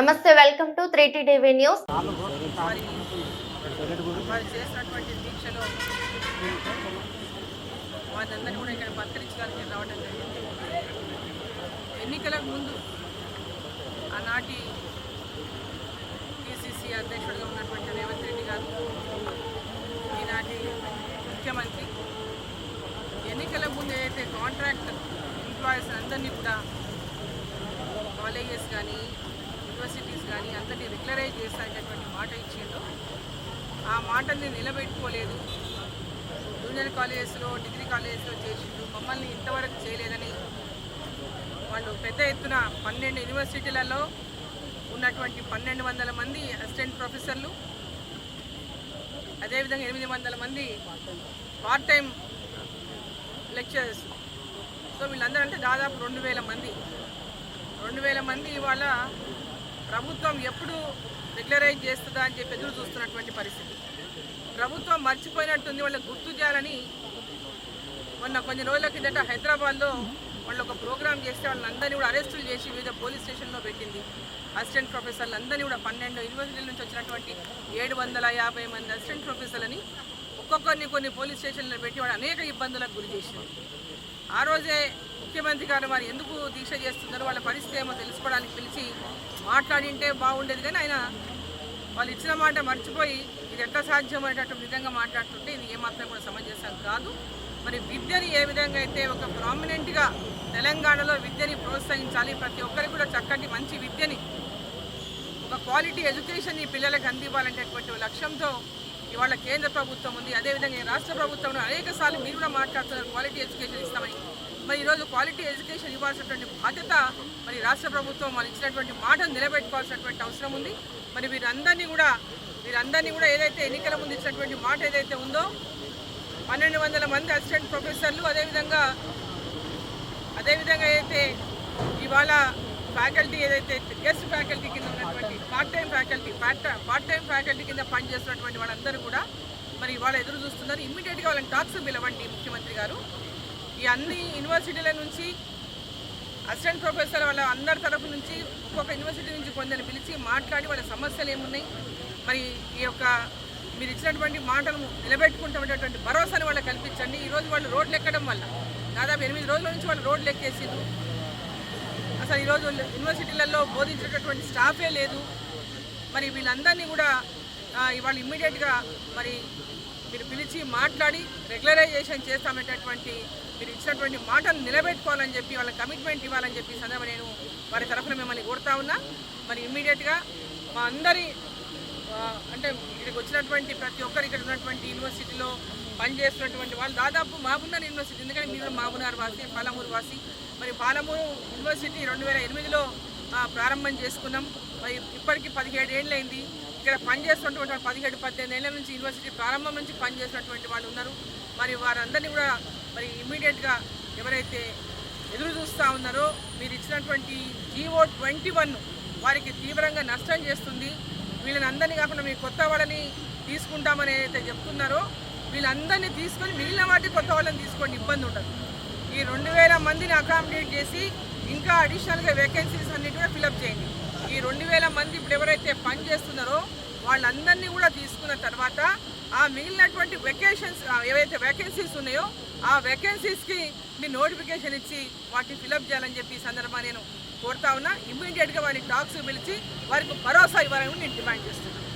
నమస్తే welcome to three TV news. చేసినటువంటి దీక్షలో వారందరినీ కూడా ఇక్కడ పత్కరించడానికి రావడం జరిగింది ఎన్నికలకు ముందు ఆనాటి పిసిసి అధ్యక్షుడిగా ఉన్నటువంటి రేవంత్ రెడ్డి గారు ఈనాటి ముఖ్యమంత్రి ఎన్నికల ముందు ఏదైతే కాంట్రాక్ట్ ఎంప్లాయీస్ అందరినీ కూడా కాలేజెస్ కానీ యూనివర్సిటీస్ కానీ అందరినీ రిక్లరైజ్ చేస్తానటువంటి మాట ఇచ్చిండు. ఆ మాటల్ని నిలబెట్టుకోలేదు. జూనియర్ కాలేజెస్లో డిగ్రీ కాలేజెస్లో చేసిండు. మమ్మల్ని ఇంతవరకు చేయలేదని వాళ్ళు పెద్ద ఎత్తున పన్నెండు యూనివర్సిటీలలో ఉన్నటువంటి పన్నెండు వందల మంది అసిస్టెంట్ ప్రొఫెసర్లు అదేవిధంగా ఎనిమిది వందల మంది పార్ట్ టైం లెక్చరర్స్ సో వీళ్ళందరూ అంటే దాదాపు రెండు వేల మంది. రెండు వేల మంది ఇవాళ ప్రభుత్వం ఎప్పుడు రెగ్యులరైజ్ చేస్తుందా అని చెప్పి ఎదురు చూస్తున్నటువంటి పరిస్థితి. ప్రభుత్వం మర్చిపోయినట్టుంది వాళ్ళకి గుర్తు చేయాలని మొన్న కొన్ని రోజుల కిందట హైదరాబాద్లో వాళ్ళు ఒక ప్రోగ్రామ్ చేస్తే వాళ్ళందరినీ కూడా అరెస్టులు చేసి వివిధ పోలీస్ స్టేషన్లో పెట్టింది. అసిస్టెంట్ ప్రొఫెసర్లు అందరినీ కూడా పన్నెండు యూనివర్సిటీల నుంచి వచ్చినటువంటి ఏడు వందల యాభై మంది అసిస్టెంట్ ప్రొఫెసర్లని ఒక్కొక్కరిని కొన్ని పోలీస్ స్టేషన్లో పెట్టి వాళ్ళు అనేక ఇబ్బందులకు గురి చేసినారు ఆ రోజే ముఖ్యమంత్రి గారు వారు ఎందుకు దీక్ష చేస్తున్నారు వాళ్ళ పరిస్థితి ఏమో తెలుసుకోవడానికి పిలిచి మాట్లాడింటే బాగుండేది కానీ ఆయన వాళ్ళు ఇచ్చిన మాట మర్చిపోయి ఇది ఎట్లా సాధ్యం అనేటట్టు విధంగా మాట్లాడుతుంటే ఇది ఏమాత్రం కూడా సమంజసం కాదు. మరి విద్యని ఏ విధంగా అయితే ఒక ప్రామినెంట్గా తెలంగాణలో విద్యని ప్రోత్సహించాలి ప్రతి ఒక్కరికి కూడా చక్కటి మంచి విద్యని ఒక క్వాలిటీ ఎడ్యుకేషన్ ఈ పిల్లలకు అందివ్వాలనేటటువంటి లక్ష్యంతో ఇవాళ కేంద్ర ప్రభుత్వం ఉంది. అదేవిధంగా రాష్ట్ర ప్రభుత్వం అనేక సార్లు మీరు కూడా మాట్లాడుతున్నారు క్వాలిటీ ఎడ్యుకేషన్ ఇస్తామని. మరి ఈరోజు క్వాలిటీ ఎడ్యుకేషన్ ఇవ్వాల్సినటువంటి బాధ్యత మరి రాష్ట్ర ప్రభుత్వం వాళ్ళు ఇచ్చినటువంటి మాటను నిలబెట్టుకోవాల్సినటువంటి అవసరం ఉంది. మరి వీరందరినీ కూడా వీరందరినీ కూడా ఏదైతే ఎన్నికల ముందు ఇచ్చినటువంటి మాట ఏదైతే ఉందో పన్నెండు వందల మంది అసిస్టెంట్ ప్రొఫెసర్లు అదేవిధంగా అదేవిధంగా అయితే ఇవాళ ఫ్యాకల్టీ ఏదైతే గెస్ట్ ఫ్యాకల్టీ కింద ఉన్నటువంటి part time faculty part part time faculty కింద పనిచేస్తున్నటువంటి వాళ్ళందరూ కూడా మరి ఇవాళ ఎదురు చూస్తున్నారు. ఇమ్మీడియట్గా వాళ్ళని టాక్స్ పిలవండి ముఖ్యమంత్రి గారు. ఈ అన్ని యూనివర్సిటీల నుంచి అసిస్టెంట్ ప్రొఫెసర్ వాళ్ళ అందరి తరఫు నుంచి ఒక్కొక్క యూనివర్సిటీ నుంచి కొందరిని పిలిచి మాట్లాడి వాళ్ళ సమస్యలు ఏమున్నాయి మరి ఈ యొక్క మీరు ఇచ్చినటువంటి మాటలను నిలబెట్టుకుంటున్నటువంటి భరోసాని వాళ్ళకి కల్పించండి. ఈరోజు వాళ్ళు రోడ్లు ఎక్కడం వల్ల దాదాపు ఎనిమిది రోజుల నుంచి వాళ్ళు రోడ్లు ఎక్కేసిండ్రు. అసలు ఈరోజు యూనివర్సిటీలలో బోధించేటటువంటి స్టాఫే లేదు. మరి వీళ్ళందరినీ కూడా ఇవాళ ఇమ్మీడియట్గా మరి మీరు పిలిచి మాట్లాడి రెగ్యులరైజేషన్ చేస్తామనేటటువంటి మీరు ఇచ్చినటువంటి మాటను నిలబెట్టుకోవాలని చెప్పి వాళ్ళ కమిట్మెంట్ ఇవ్వాలని చెప్పి సందర్భం నేను వారి తరఫున మిమ్మల్ని కోరుతా ఉన్నా. మరి ఇమ్మీడియట్గా మా అందరి అంటే ఇక్కడికి వచ్చినటువంటి ప్రతి ఒక్కరు ఇక్కడ ఉన్నటువంటి యూనివర్సిటీలో పనిచేస్తున్నటువంటి వాళ్ళు దాదాపు మహబూబ్నగర్ యూనివర్సిటీ ఎందుకంటే మీరు మహబూబ్నగర్ వాసి పాలమూరు వాసి. మరి పాలమూరు యూనివర్సిటీ రెండు వేల ఎనిమిదిలో ప్రారంభం చేసుకున్నాం. మరి ఇప్పటికి పదిహేడు ఏళ్ళు అయింది ఇక్కడ పనిచేస్తున్నటువంటి వాళ్ళు పదిహేడు పద్దెనిమిది ఏళ్ళ నుంచి యూనివర్సిటీ ప్రారంభం నుంచి పనిచేసినటువంటి వాళ్ళు ఉన్నారు. మరి వారందరినీ కూడా మరి ఇమ్మీడియట్గా ఎవరైతే ఎదురు చూస్తూ ఉన్నారో మీరు ఇచ్చినటువంటి జీవో ట్వంటీ వన్ వారికి తీవ్రంగా నష్టం చేస్తుంది. వీళ్ళని అందరినీ కాకుండా మీ కొత్త వాళ్ళని తీసుకుంటామని ఏదైతే చెప్తున్నారో వీళ్ళందరినీ తీసుకొని మిగిలిన వాటి కొత్త వాళ్ళని తీసుకోండి ఇబ్బంది ఉండదు. ఈ రెండు వేల మందిని అకామిడేట్ చేసి ఇంకా అడిషనల్గా వేకెన్సీస్ అన్నిటి కూడా ఫిలప్ చేయండి. ఈ రెండు వేల మంది ఇప్పుడు ఎవరైతే పని చేస్తున్నారో వాళ్ళందరినీ కూడా తీసుకున్న తర్వాత ఆ మిగిలినటువంటి వెకేషన్స్ ఏవైతే వేకెన్సీస్ ఉన్నాయో ఆ వేకెన్సీస్కి మీ నోటిఫికేషన్ ఇచ్చి వాటిని ఫిలప్ చేయాలని చెప్పి ఈ సందర్భంగా నేను కోరుతా ఉన్నా. ఇమ్మీడియట్గా వారిని టాక్స్ పిలిచి వారికి భరోసా ఇవ్వాలని నేను డిమాండ్ చేస్తున్నాను.